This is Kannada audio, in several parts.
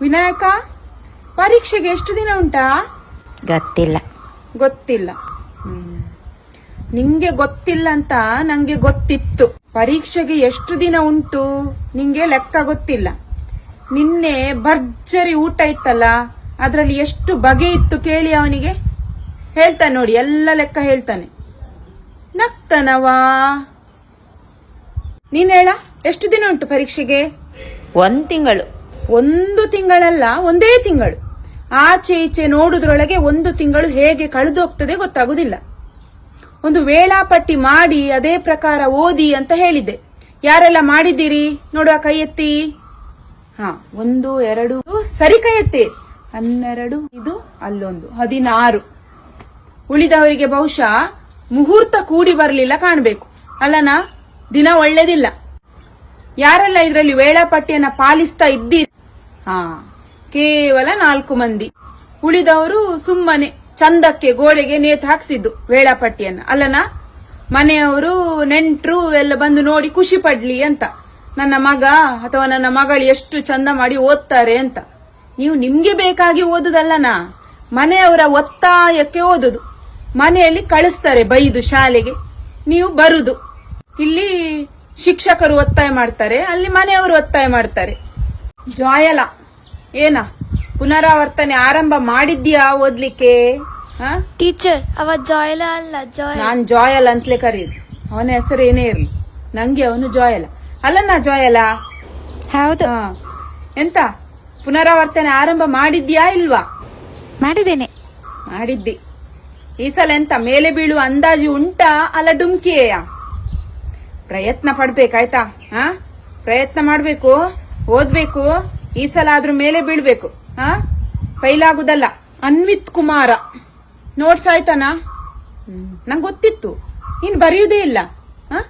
ವಿನಾಯಕ ಪರೀಕ್ಷೆಗೆ ಎಷ್ಟು ದಿನ ಉಂಟಾ? ಗೊತ್ತಿಲ್ಲ. ಗೊತ್ತಿಲ್ಲ. ಹ್ಮ್. ನಿಂಗೆ ಗೊತ್ತಿಲ್ಲ ಅಂತ ನಂಗೆ ಗೊತ್ತಿತ್ತು. ಪರೀಕ್ಷೆಗೆ ಎಷ್ಟು ದಿನ ಉಂಟು? ನಿಂಗೆ ಲೆಕ್ಕ ಗೊತ್ತಿಲ್ಲ. ನಿನ್ನೆ ಭರ್ಜರಿ ಊಟ ಇತ್ತಲ್ಲ ಅದರಲ್ಲಿ ಎಷ್ಟು ಬಗೆ ಇತ್ತು ಕೇಳಿ ಅವನಿಗೆ? ಹೇಳ್ತಾನೆ ನೋಡಿ ಎಲ್ಲ ಲೆಕ್ಕ ಹೇಳ್ತಾನೆ. ನಗ್ತನವಾ? ನೀನ್ ಹೇಳ ಎಷ್ಟು ದಿನ ಉಂಟು ಪರೀಕ್ಷೆಗೆ? ಒಂದ್ ತಿಂಗಳು. ಒಂದು ತಿಂಗಳಲ್ಲ, ಒಂದೇ ತಿಂಗಳು. ಆಚೆ ಈಚೆ ನೋಡುದ್ರೊಳಗೆ ಒಂದು ತಿಂಗಳು ಹೇಗೆ ಕಳೆದು ಹೋಗ್ತದೆ ಗೊತ್ತಾಗುದಿಲ್ಲ. ಒಂದು ವೇಳಾಪಟ್ಟಿ ಮಾಡಿ ಅದೇ ಪ್ರಕಾರ ಓದಿ ಅಂತ ಹೇಳಿದ್ದೆ. ಯಾರೆಲ್ಲ ಮಾಡಿದ್ದೀರಿ? ನೋಡುವ ಕೈ ಎತ್ತಿ ಹಾ, ಒಂದು, ಎರಡು, ಸರಿ ಕೈ ಎತ್ತಿ ಹನ್ನೆರಡು ಇದು ಅಲ್ಲೊಂದು, ಹದಿನಾರು. ಉಳಿದವರಿಗೆ ಬಹುಶಃ ಮುಹೂರ್ತ ಕೂಡಿ ಬರಲಿಲ್ಲ ಕಾಣಬೇಕು. ಅಲ್ಲನಾ, ದಿನ ಒಳ್ಳೇದಿಲ್ಲ. ಯಾರೆಲ್ಲ ಇದರಲ್ಲಿ ವೇಳಾಪಟ್ಟಿಯನ್ನ ಪಾಲಿಸ್ತಾ ಇದ್ದೀರಿ? ಹಾ, ಕೇವಲ ನಾಲ್ಕು ಮಂದಿ. ಉಳಿದವರು ಸುಮ್ಮನೆ ಚಂದಕ್ಕೆ ಗೋಡೆಗೆ ನೇತು ಹಾಕ್ಸಿದ್ದು ವೇಳಾಪಟ್ಟಿಯನ್ನ. ಅಲ್ಲನಾ? ಮನೆಯವರು ನೆಂಟರು ಎಲ್ಲ ಬಂದು ನೋಡಿ ಖುಷಿ ಪಡ್ಲಿ ಅಂತ. ನನ್ನ ಮಗ ಅಥವಾ ನನ್ನ ಮಗಳು ಎಷ್ಟು ಚಂದ ಮಾಡಿ ಓದ್ತಾರೆ ಅಂತ. ನೀವು ನಿಮ್ಗೆ ಬೇಕಾಗಿ ಓದುದಲ್ಲನಾ? ಮನೆಯವರ ಒತ್ತಾಯಕ್ಕೆ ಓದುದು. ಮನೆಯಲ್ಲಿ ಕಳಿಸ್ತಾರೆ ಬೈದು ಶಾಲೆಗೆ. ನೀವು ಬರುದು. ಇಲ್ಲಿ ಶಿಕ್ಷಕರು ಒತ್ತಾಯ ಮಾಡ್ತಾರೆ ಅಲ್ಲಿ ಮನೆಯವರು ಒತ್ತಾಯ ಮಾಡ್ತಾರೆ. ಜಾಯಲ ಏನ? ಪುನರಾವರ್ತನೆ ಆರಂಭ ಮಾಡಿದ್ಯಾ ಓದ್ಲಿಕ್ಕೆ? ಟೀಚರ್ ಅವ ಜಾಯಲ ಅಲ್ಲ ಜಾಯ್ ನಾನ್ ಜಾಯಲ್ ಅಂತಲೇ ಕರೆಯುದು ಅವನ ಹೆಸರು ಏನೇ ಇರ್ಲಿ. ನಂಗೆ ಅವನು ಜಾಯಲ. ಅಲ್ಲನ್ನ ಜಾಯಲ? ಹೌದು. ಎಂತ? ಪುನರಾವರ್ತನೆ ಆರಂಭ ಮಾಡಿದ್ಯಾ ಇಲ್ವಾ? ಮಾಡಿದ್ದೇನೆ. ಮಾಡಿದ್ದಿ. ಈ ಸಲ ಎಂತ ಮೇಲೆ ಬೀಳುವ ಅಂದಾಜು ಉಂಟಾ ಅಲ್ಲ ಡುಮ್ಕಿಯೇಯ? ಪ್ರಯತ್ನ ಪಡ್ಬೇಕಾಯ್ತಾ? ಹಾ ಪ್ರಯತ್ನ ಮಾಡಬೇಕು, ಓದ್ಬೇಕು, ಈ ಸಲ ಅದ್ರ ಮೇಲೆ ಬೀಳ್ಬೇಕು ಹಾ ಫೈಲಾಗುದಲ್ಲ. ಅನ್ವಿತ್ ಕುಮಾರ. ನೋಟ್ಸ್ ಆಯ್ತಾನಾ? ನಂಗೆ ಗೊತ್ತಿತ್ತು. ನೀನ್ ಬರೆಯುವುದೇ ಇಲ್ಲ. ಹ?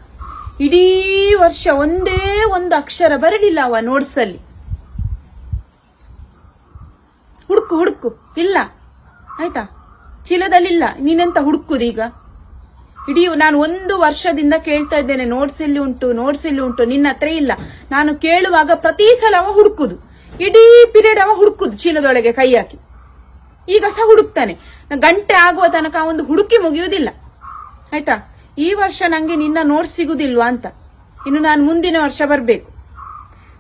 ಇಡೀ ವರ್ಷ ಒಂದೇ ಒಂದು ಅಕ್ಷರ ಬರಲಿಲ್ಲ ಅವ ನೋಟ್ಸಲ್ಲಿ ಹುಡುಕು ಹುಡುಕು. ಇಲ್ಲ. ಆಯ್ತಾ? ಚೀಲದಲ್ಲಿಲ್ಲ. ನೀನೆಂತ ಹುಡುಕುದೀಗ ಇಡೀ ನಾನು ಒಂದು ವರ್ಷದಿಂದ ಕೇಳ್ತಾ ಇದ್ದೇನೆ ನೋಟ್ಸ್ ಇಲ್ಲಿ ಉಂಟು ನೋಟ್ಸ್ ಇಲ್ಲಿ ಉಂಟು, ನಿನ್ನ ಹತ್ರ ಇಲ್ಲ. ನಾನು ಕೇಳುವಾಗ ಪ್ರತಿ ಸಲ ಅವ ಹುಡುಕುದು. ಇಡೀ ಪೀರಿಯಡ್ ಅವ ಹುಡುಕುದು ಚೀಲದೊಳಗೆ ಕೈ ಹಾಕಿ. ಈಗ ಸಹ ಹುಡುಕ್ತಾನೆ. ಗಂಟೆ ಆಗುವ ತನಕ ಒಂದು ಹುಡುಕಿ ಮುಗಿಯುವುದಿಲ್ಲ. ಆಯ್ತಾ? ಈ ವರ್ಷ ನಂಗೆ ನಿನ್ನ ನೋಟ್ಸ್ ಸಿಗುದಿಲ್ವಾ ಅಂತ. ಇನ್ನು ನಾನು ಮುಂದಿನ ವರ್ಷ ಬರಬೇಕು.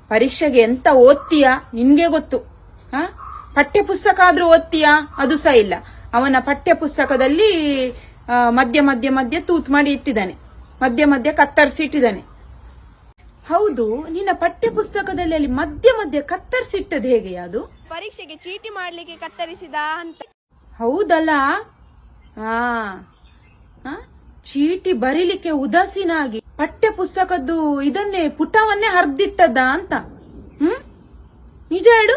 ಪರೀಕ್ಷೆಗೆ ಎಂತ ಓದ್ತೀಯಾ? ನಿನ್ಗೆ ಗೊತ್ತು. ಹ ಪಠ್ಯ ಪುಸ್ತಕ ಆದ್ರೂ ಓದ್ತೀಯಾ? ಅದು ಸಹ ಇಲ್ಲ. ಅವನ ಪಠ್ಯ ಪುಸ್ತಕದಲ್ಲಿ ಮಧ್ಯ ಮಧ್ಯ ಮಧ್ಯ ತೂತ್ ಮಾಡಿ ಇಟ್ಟಿದ್ದಾನೆ. ಮಧ್ಯ ಮಧ್ಯ ಕತ್ತರಿಸಿ ಇಟ್ಟಿದ್ದಾನೆ ಹೌದು ನಿನ್ನ ಪಠ್ಯ ಪುಸ್ತಕದಲ್ಲಿ ಅಲ್ಲಿ ಮಧ್ಯ ಮಧ್ಯ ಕತ್ತರಿಸಿ ಇಟ್ಟದ್ದು ಹೇಗೆ ಅದು? ಪರೀಕ್ಷೆಗೆ ಚೀಟಿ ಮಾಡ್ಲಿಕ್ಕೆ ಕತ್ತರಿಸಿದ ಅಂತ. ಹೌದಲ್ಲ? ಹಾ ಆ? ಚೀಟಿ ಬರೀಲಿಕ್ಕೆ ಉದಾಸೀನಾಗಿ ಪಠ್ಯ ಪುಸ್ತಕದ್ದು ಇದನ್ನೇ ಪುಟವನ್ನೇ ಹರಿದಿಟ್ಟದ ಅಂತ. ಹ್ಮ್? ನಿಜ ಹೇಳು.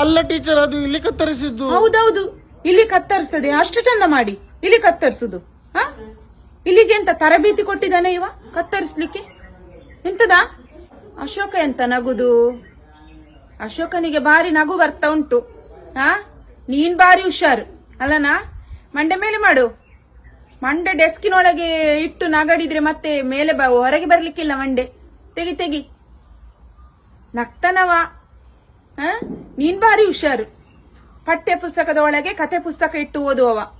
ಅಲ್ಲ ಟೀಚರ್ ಅದು ಇಲ್ಲಿ ಕತ್ತರಿಸಿದ್ದು. ಹೌದೌದು ಇಲ್ಲಿ ಕತ್ತರಿಸದೆ ಅಷ್ಟು ಚಂದ ಮಾಡಿ. ಇಲ್ಲಿ ಕತ್ತರಿಸುದು, ಹ? ಇಲ್ಲಿಗೆ ಎಂತ ತರಬೇತಿ ಕೊಟ್ಟಿದ್ದಾನೆ ಇವ? ಕತ್ತರಿಸ್ಲಿಕ್ಕೆ? ಎಂತದ? ಅಶೋಕ ಎಂತ ನಗುದು? ಅಶೋಕನಿಗೆ ಬಾರಿ ನಗು ಬರ್ತಾ ಉಂಟು, ಹಾ? ನೀನ್ ಬಾರಿ ಹುಷಾರು, ಅಲ್ಲನಾ? ಮಂಡೆ ಮೇಲೆ ಮಾಡು. ಮಂಡೆ ಡೆಸ್ಕಿನೊಳಗೆ ಇಟ್ಟು ನಗಡಿದ್ರೆ ಮತ್ತೆ ಮೇಲೆ ಬ, ಹೊರಗೆ ಬರ್ಲಿಕ್ಕಿಲ್ಲ ಮಂಡೆ. ತೆಗಿ ತೆಗಿ. ನಗ್ತನವ, ಹ? ನೀನ್ ಬಾರಿ ಹುಷಾರು. ಪಠ್ಯ ಪುಸ್ತಕದ ಒಳಗೆ ಕತೆ ಪುಸ್ತಕ ಇಟ್ಟು ಓದುವವ.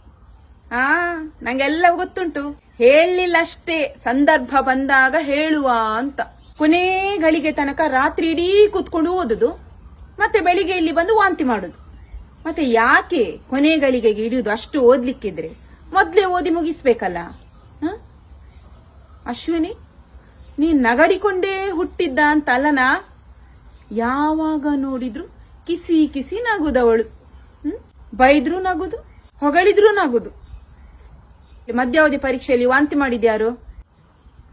ಆ, ನಂಗೆಲ್ಲ ಗೊತ್ತುಂಟು. ಹೇಳಲಿಲ್ಲ ಅಷ್ಟೇ ಸಂದರ್ಭ ಬಂದಾಗ ಹೇಳುವ ಅಂತ. ಕೊನೆ ಗಳಿಗೆ ತನಕ ರಾತ್ರಿ ಇಡೀ ಕೂತ್ಕೊಂಡು ಓದುದು. ಮತ್ತೆ ಬೆಳಿಗ್ಗೆ ಇಲ್ಲಿ ಬಂದು ವಾಂತಿ ಮಾಡುದು. ಮತ್ತೆ ಯಾಕೆ ಕೊನೆ ಗಳಿಗೆಗೆ ಹಿಡಿಯುದು ಅಷ್ಟು ಓದ್ಲಿಕ್ಕಿದ್ರೆ? ಮೊದ್ಲೇ ಓದಿ ಮುಗಿಸ್ಬೇಕಲ್ಲ? ಅಶ್ವಿನಿ ನೀ ನಗಡಿಕೊಂಡೇ ಹುಟ್ಟಿದ್ದ ಅಂತ ಅಲ್ಲನಾ? ಯಾವಾಗ ನೋಡಿದ್ರು ಕಿಸಿ ಕಿಸಿ ನಗುದವಳು. ಹ್ಮ್? ಬೈದ್ರು ನಗುದು, ಹೊಗಳಿದ್ರು ನಗುದು. ಮಧ್ಯಾವಧಿ ಪರೀಕ್ಷೆಯಲ್ಲಿ ವಾಂತಿ ಮಾಡಿದ್ಯಾರು?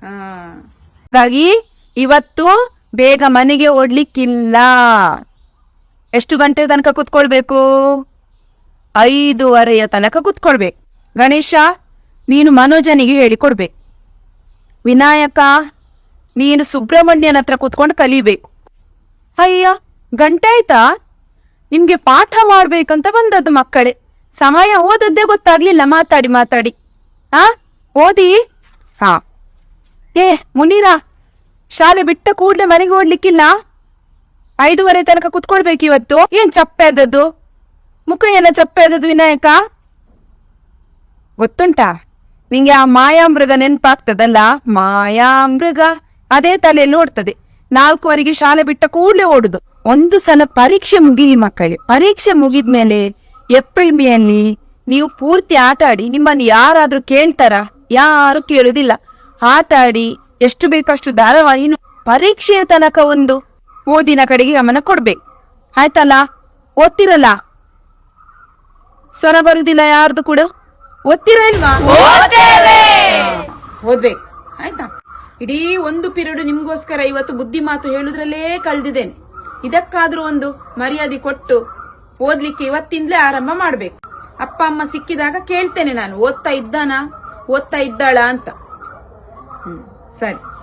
ಹಾಗಾಗಿ ಇವತ್ತು ಬೇಗ ಮನೆಗೆ ಓಡ್ಲಿಕ್ಕಿಲ್ಲ. ಎಷ್ಟು ಗಂಟೆ ತನಕ ಕುತ್ಕೊಳ್ಬೇಕು? ಐದೂವರೆಯ ತನಕ ಕುತ್ಕೊಳ್ಬೇಕು. ಗಣೇಶ, ನೀನು ಮನೋಜನಿಗೆ ಹೇಳಿಕೊಡ್ಬೇಕು. ವಿನಾಯಕ, ನೀನು ಸುಬ್ರಹ್ಮಣ್ಯನ ಹತ್ರ ಕುತ್ಕೊಂಡು ಕಲಿಬೇಕು. ಅಯ್ಯ, ಗಂಟೆ ಆಯ್ತಾ? ನಿಮ್ಗೆ ಪಾಠ ಮಾಡ್ಬೇಕಂತ ಬಂದದ್ದು ಮಕ್ಕಳೇ. ಸಮಯ ಓದದ್ದೇ ಗೊತ್ತಾಗ್ಲಿಲ್ಲ. ಮಾತಾಡಿ ಮಾತಾಡಿ. ಆ? ಓದಿ? ಹಾ. ಏ ಮುನೀರಾ ಶಾಲೆ ಬಿಟ್ಟ ಕೂಡ್ಲೆ ಮನೆಗೆ ಓಡ್ಲಿಕ್ಕಿಲ್ಲ? ಐದೂವರೆ ತನಕ ಕುತ್ಕೊಳ್ಬೇಕು ಇವತ್ತು. ಏನ್ ಚಪ್ಪೆ ಆದದ್ದು? ಮುಖ ಏನ ಚಪ್ಪೆ ಆದದ್ದು ವಿನಾಯಕ? ಗೊತ್ತುಂಟಾ? ನಿಂಗೆ ಆ ಮಾಯಾಮೃಗ ನೆನ್ಪಾಗ್ತದಲ್ಲ? ಮಾಯಾಮೃಗ ಅದೇ ತಲೆಯಲ್ಲಿ ಓಡ್ತದೆ ನಾಲ್ಕುವರೆಗೆ ಶಾಲೆ ಬಿಟ್ಟ ಕೂಡಲೇ ಓಡುದು. ಒಂದು ಸಲ ಪರೀಕ್ಷೆ ಮುಗಿಲಿ ಮಕ್ಕಳಿಗೆ ಪರೀಕ್ಷೆ ಮುಗಿದ್ಮೇಲೆ ಏಪ್ರಿಲ್ ಮೇಯಲ್ಲಿ ನೀವು ಪೂರ್ತಿ ಆಟ ಆಡಿ ನಿಮ್ಮನ್ನು ಯಾರಾದ್ರೂ ಕೇಳ್ತಾರ? ಯಾರು ಕೇಳುದಿಲ್ಲ. ಆಟ ಆಡಿ ಎಷ್ಟು ಬೇಕಷ್ಟು ಧಾರಾವಾಹಿ ಪರೀಕ್ಷೆಯ ತನಕ ಒಂದು ಓದಿನ ಕಡೆಗೆ ಗಮನ ಕೊಡ್ಬೇಕು. ಆಯ್ತಲ್ಲ? ಓದ್ತಿರಲ್ಲ? ಸ್ವರ ಬರುದಿಲ್ಲ ಯಾರ್ದು ಕೂಡ? ಓದ್ತಿರಲ್ವಾ ಇಲ್ವಾ? ಓದ್ಬೇಕು. ಆಯ್ತಾ? ಇಡೀ ಒಂದು ಪಿರಿಯಡ್ ನಿಮ್ಗೋಸ್ಕರ ಇವತ್ತು ಬುದ್ಧಿ ಮಾತು ಹೇಳುದ್ರಲ್ಲೇ ಕಳೆದಿದ್ದೇನೆ. ಇದಕ್ಕಾದ್ರೂ ಒಂದು ಮರ್ಯಾದೆ ಕೊಟ್ಟು ಓದ್ಲಿಕ್ಕೆ ಇವತ್ತಿಂದಲೇ ಆರಂಭ ಮಾಡ್ಬೇಕು. ಅಪ್ಪ ಅಮ್ಮ ಸಿಕ್ಕಿದಾಗ ಕೇಳ್ತೇನೆ ನಾನು. ಓದ್ತಾ ಇದ್ದಾನಾ? ಓದ್ತಾ ಇದ್ದಾಳ ಅಂತ. ಹ್ಮ್ ಸರಿ.